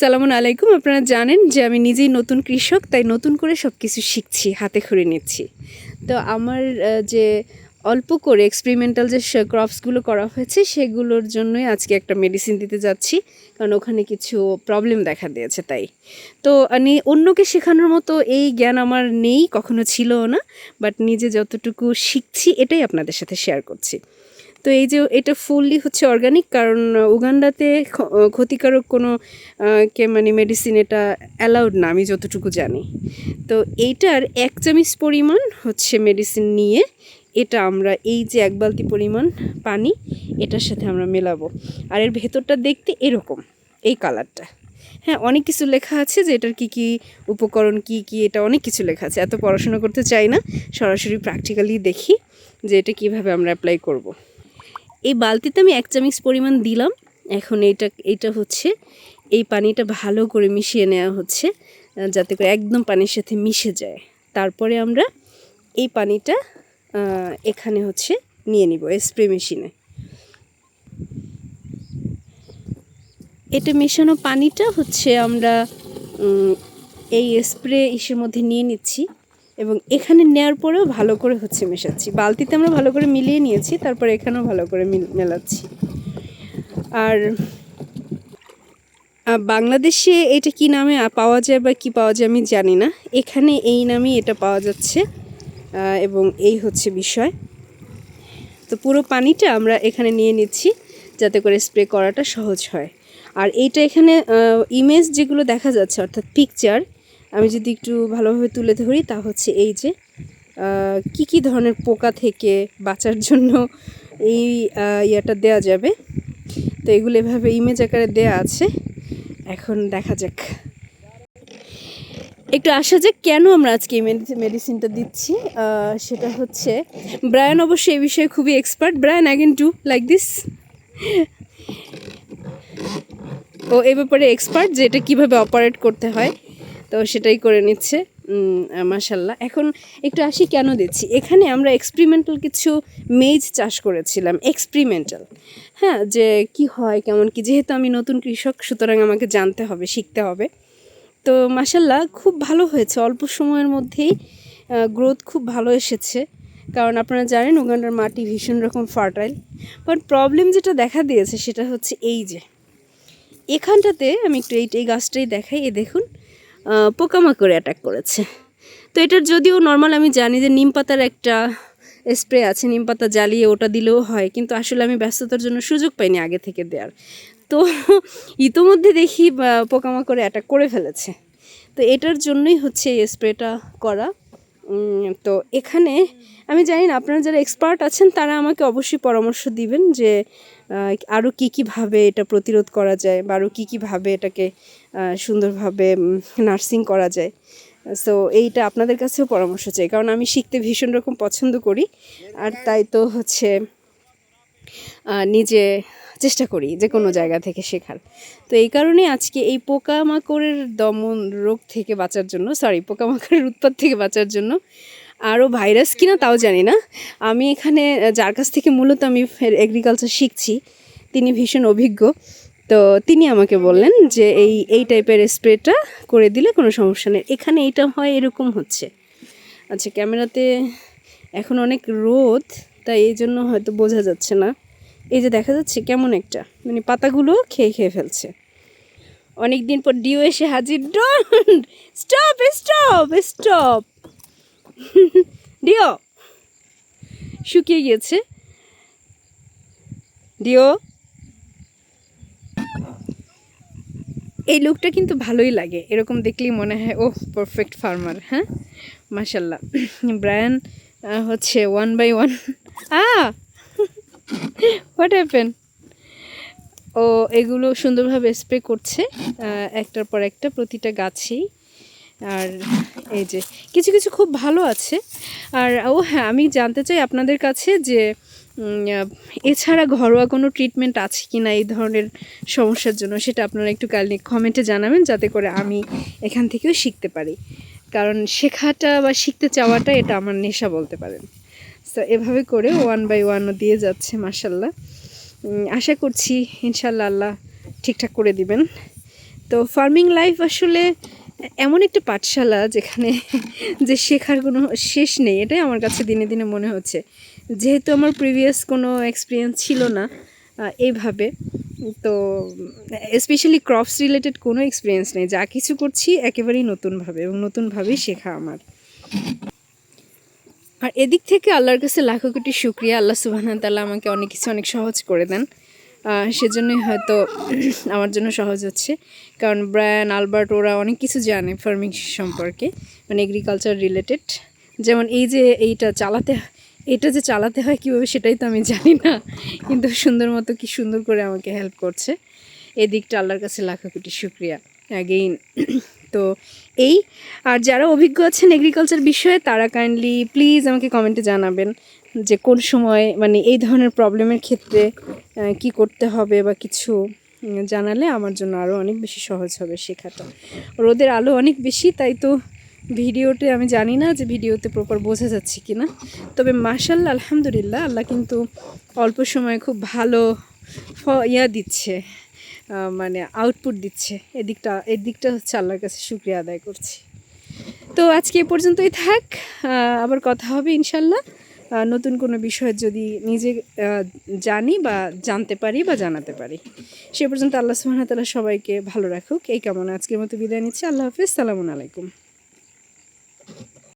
সালামুন আলাইকুম। আপনারা জানেন যে আমি নিজেই নতুন কৃষক, তাই নতুন করে সব কিছু শিখছি, হাতে খড়ে নিচ্ছি। তো আমার যে অল্প করে এক্সপেরিমেন্টাল যে ক্রপসগুলো করা হয়েছে, সেগুলোর জন্যই আজকে একটা মেডিসিন দিতে যাচ্ছি, কারণ ওখানে কিছু প্রবলেম দেখা দিয়েছে তাই। তো মানে অন্যকে শেখানোর মতো এই জ্ঞান আমার নেই, কখনো ছিলও না বাট নিজে যতটুকু শিখছি, এটাই আপনাদের সাথে শেয়ার করছি। তো এই যে এটা ফুললি হচ্ছে অর্গানিক কারণ উগান্ডাতে ক্ষতিকারক কোনো কে মানে মেডিসিন এটা অ্যালাউড না, আমি যতটুকু জানি। তো এইটার এক চামচ পরিমাণ হচ্ছে মেডিসিন নিয়ে এটা আমরা এই যে এক বালতি পরিমাণ পানি, এটার সাথে আমরা মেলাবো। আর এর ভেতরটা দেখতে এরকম, এই কালারটা হ্যাঁ অনেক কিছু লেখা আছে যে এটার কী কী উপকরণ, কী কী, এটা অনেক কিছু লেখা আছে। এত পড়াশোনা করতে চাই না, সরাসরি প্র্যাকটিক্যালি দেখি যে এটা কীভাবে আমরা অ্যাপ্লাই করব। এই বালতিতে আমি এক চামচ পরিমাণ দিলাম। এখন এইটা এইটা হচ্ছে, এই পানিটা ভালো করে মিশিয়ে নেওয়া হচ্ছে যাতে করে একদম পানির সাথে মিশে যায়। তারপরে আমরা এই পানিটা এখানে হচ্ছে নিয়ে নিব, স্প্রে মেশিনে। এটা মেশানো পানিটা হচ্ছে আমরা এই স্প্রে ইসের মধ্যে নিয়ে নিচ্ছি। এবং এখানে নেওয়ার পরেও ভালো করে হচ্ছে মেশাচ্ছি। বালতিতে আমরা ভালো করে মিলিয়ে নিয়েছি, তারপর এখানেও ভালো করে মিল- মেলাচ্ছি। আর বাংলাদেশে এটা কি নামে পাওয়া যায় বা কি পাওয়া যায় আমি জানি না। এখানে এই নামেই এটা পাওয়া যাচ্ছে এবং এই হচ্ছে বিষয়। তো পুরো পানিটা আমরা এখানে নিয়ে নিচ্ছি, যাতে করে স্প্রে করাটা সহজ হয়। আর এইটা এখানে ইমেজ যেগুলো দেখা যাচ্ছে, অর্থাৎ পিকচার আমি যদি একটু ভালোভাবে তুলে ধরি, তা হচ্ছে এই যে কি কি ধরনের পোকা থেকে বাঁচার জন্য এই ইয়েটা দেয়া যাবে। তো এগুলো এভাবে ইমেজ আকারে দেয়া আছে। এখন দেখা যাক। একটু আসা যাক কেন আমরা আজকে এই মেডিসিনটা দিচ্ছি। সেটা হচ্ছে ব্রায়ান অবশ্যই এই বিষয়ে খুবই expert Brian again to like this ও এ ব্যাপারে এক্সপার্ট যে এটা কীভাবে অপারেট করতে হয়। তো সেটাই করে নিচ্ছে। মাশাল্লাহ এখন একটু আসি কেন দিচ্ছি? এখানে আমরা এক্সপেরিমেন্টাল কিছু মেজ চাষ করেছিলাম এক্সপেরিমেন্টাল হ্যাঁ যে কি হয়, কেমন কি, যেহেতু আমি নতুন কৃষক, সুতরাং আমাকে জানতে হবে, শিখতে হবে। তো মাসাল্লাহ খুব ভালো হয়েছে। অল্প সময়ের মধ্যেই গ্রোথ খুব ভালো এসেছে। কারণ আপনারা জানেন, উগান্ডার মাটি ভীষণ রকম ফার্টাইল বাট প্রবলেম যেটা দেখা দিয়েছে, সেটা হচ্ছে এই যে, এখানটাতে আমি একটু এই গাছটাই দেখাই। এ দেখুন পোকামাকড়ে অ্যাটাক করেছে। তো এটার যদিও নর্মাল আমি জানি যে নিম পাতার একটা স্প্রে আছে, নিম পাতা জ্বালিয়ে ওটা দিলেও হয়, কিন্তু আসলে আমি ব্যস্ততার জন্য সুযোগ পাইনি আগে থেকে দেওয়ার তো ইতোমধ্যে দেখি পোকামাকড়ে অ্যাটাক করে ফেলেছে। তো এটার জন্যই হচ্ছে এই স্প্রেটা করা। তো এখানে আমি জানি না, আপনারা যারা এক্সপার্ট আছেন, তারা আমাকে অবশ্যই পরামর্শ দিবেন যে আরও কী কীভাবে এটা প্রতিরোধ করা যায় বা আরও কী কীভাবে এটাকে সুন্দরভাবে নার্সিং করা যায়। সো এইটা আপনাদের কাছেও পরামর্শ চাই। কারণ আমি শিখতে ভীষণ রকম পছন্দ করি। আর তাই তো হচ্ছে নিজে চেষ্টা করি যে কোনো জায়গা থেকে শেখার। তো এই কারণে আজকে এই পোকামাকড়ের দমন রোগ থেকে বাঁচার জন্য সরি পোকামাকড়ের উৎপাত থেকে বাঁচার জন্য আরও ভাইরাস কিনা তাও জানি না। আমি এখানে যার কাছ থেকে মূলত আমি এগ্রিকালচার শিখছি, তিনি ভীষণ অভিজ্ঞ। তো তিনি আমাকে বললেন যে এই এই টাইপের স্প্রেটা করে দিলে কোনো সমস্যা নেই। এখানে এইটা হয়, এরকম হচ্ছে। আচ্ছা ক্যামেরাতে এখন অনেক রোদ, তাই এই জন্য হয়তো বোঝা যাচ্ছে না। এই যে দেখা যাচ্ছে কেমন একটা মানে পাতাগুলো খেয়ে খেয়ে ফেলছে। অনেক দিন পর ডিও এসে হাজির। Don't stop stop stop deo! শুকিয়ে গিয়েছে। ডিও! এই লুকটা কিন্তু ভালোই লাগে। এরকম দেখলেই মনে হয় ও পারফেক্ট ফার্মার হ্যাঁ? মাশাল্লাহ। ব্রায়ান হচ্ছে one by one uh what happen ও এগুলো সুন্দরভাবে স্প্রে করছে একটার পর একটা প্রতিটা গাছেই। আর এই যে, কিছু কিছু খুব ভালো আছে। আর, ও হ্যাঁ আমি জানতে চাই আপনাদের কাছে যে এছাড়া ঘরোয়া কোনো ট্রিটমেন্ট আছে কি না এই ধরনের সমস্যার জন্য? সেটা আপনারা একটু কালি কমেন্টে জানাবেন যাতে করে আমি এখান থেকেও শিখতে পারি। কারণ শেখাটা বা শিখতে চাওয়াটা এটা আমার নেশা বলতে পারেন। তো এভাবে করে ওয়ান বাই ওয়ানও দিয়ে যাচ্ছে মাসাল্লাহ আশা করছি ইনশাল্লাহ আল্লাহ ঠিকঠাক করে দিবেন। তো ফার্মিং লাইফ আসলে এমন একটা পাঠশালা যেখানে যে শেখার কোনো শেষ নেই, এটাই আমার কাছে দিনে দিনে মনে হচ্ছে। যেহেতু আমার প্রিভিয়াস কোনো এক্সপিরিয়েন্স ছিল না এইভাবে, তো স্পেশালি ক্রপস রিলেটেড কোনো এক্সপিরিয়েন্স নেই। যা কিছু করছি একেবারেই নতুনভাবে এবং নতুনভাবেই শেখা আমার। আর এদিক থেকে আল্লাহর কাছে লাখো কোটি শুক্রিয়া। আল্লাহ সুবাহ তাল্লাহ আমাকে অনেক কিছু অনেক সহজ করে দেন। সেজন্যই হয়তো আমার জন্য সহজ হচ্ছে। কারণ ব্রায়ান, আলবার্ট, ওরা অনেক কিছু জানে ফার্মিং সম্পর্কে মানে এগ্রিকালচার রিলেটেড যেমন এই যে এইটা চালাতে, এটা যে চালাতে হয় কীভাবে সেটাই তো আমি জানি না, কিন্তু সুন্দর মতো কি সুন্দর করে আমাকে হেল্প করছে। এই দিকটা আল্লাহর কাছে লাখো কোটি শুক্রিয়া অ্যাগেইন তো এই, আর যারা অভিজ্ঞ আছেন এগ্রিকালচার বিষয়ে, তারা কাইন্ডলি প্লিজ আমাকে কমেন্টে জানাবেন। যে কোন সময় মানে এই ধরনের প্রবলেমের ক্ষেত্রে কি করতে হবে বা কিছু জানালে আমার জন্য আরও অনেক বেশি সহজ হবে শেখাটা। রোদের আলো অনেক বেশি, তাই তো ভিডিওতে আমি জানি না যে ভিডিওতে প্রপার বোঝা যাচ্ছে কি না তবে মাশাল্লাহ আলহামদুলিল্লাহ, আল্লাহ কিন্তু অল্প সময়ে খুব ভালো ইয়া দিচ্ছে মানে আউটপুট দিচ্ছে। এদিকটা এদিকটা হচ্ছে আল্লাহর কাছে শুক্রিয়া আদায় করছি। তো আজকে এ পর্যন্তই থাক আবার কথা হবে ইনশাল্লাহ নতুন কোনো বিষয় যদি নিজে জানি বা জানতে পারি বা জানাতে পারি। সে পর্যন্ত আল্লাহ সুহান তালা সবাইকে ভালো রাখুক। এই কামনা আজকের মতো বিদায় নিচ্ছি। আল্লাহ হাফিজ। সালামু আলাইকুম।